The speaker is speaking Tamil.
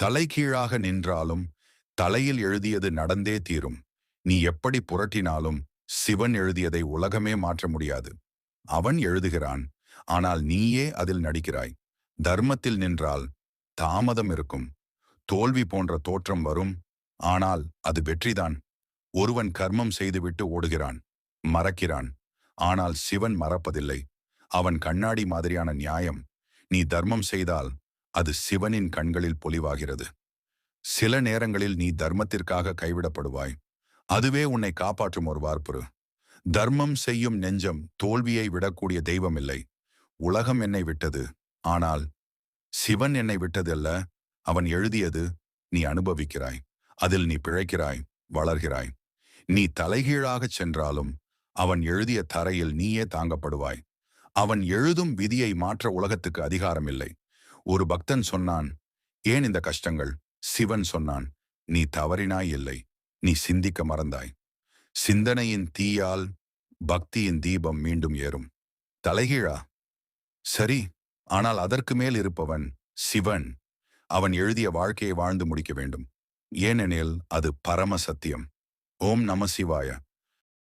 தலைகீழாக நின்றாலும் தலையில் எழுதியது நடந்தே தீரும். நீ எப்படி புரட்டினாலும் சிவன் எழுதியதை உலகமே மாற்ற முடியாது. அவன் எழுதுகிறான் ஆனால் நீயே அதில் நடிக்கிறாய். தர்மத்தில் நின்றால் தாமதம் இருக்கும். தோல்வி போன்ற தோற்றம் வரும். ஆனால் அது வெற்றிதான். ஒருவன் கர்மம் செய்துவிட்டு ஓடுகிறான் மறக்கிறான். ஆனால் சிவன் மறப்பதில்லை. அவன் கண்ணாடி மாதிரியான நியாயம். நீ தர்மம் செய்தால் அது சிவனின் கண்களில் பொலிவாகிறது. சில நேரங்களில் நீ தர்மத்திற்காக கைவிடப்படுவாய். அதுவே உன்னை காப்பாற்றும் ஒரு வார்ப்புரு. தர்மம் செய்யும் நெஞ்சம் தோல்வியை விடக்கூடிய தெய்வமில்லை. உலகம் என்னை விட்டது. ஆனால் சிவன் என்னை விட்டதல்ல. அவன் எழுதியது நீ அனுபவிக்கிறாய். அதில் நீ பிழைக்கிறாய் வளர்கிறாய். நீ தலைகீழாகச் சென்றாலும் அவன் எழுதிய தரையில் நீயே தாங்கப்படுவாய். அவன் எழுதும் விதியை மாற்ற உலகத்துக்கு அதிகாரம் இல்லை ஒரு பக்தன் சொன்னான் ஏன் இந்த கஷ்டங்கள்? சிவன் சொன்னான் நீ தவறினாய் இல்லை நீ சிந்திக்க மறந்தாய். சிந்தனையின் தீயால் பக்தியின் தீபம் மீண்டும் ஏறும். தலைகீழா? சரி ஆனால் அதற்கு மேல் இருப்பவன் சிவன். அவன் எழுதிய வாழ்க்கையை வாழ்ந்து முடிக்க வேண்டும். ஏனெனில் அது பரம சத்தியம். ஓம் நம சிவாய.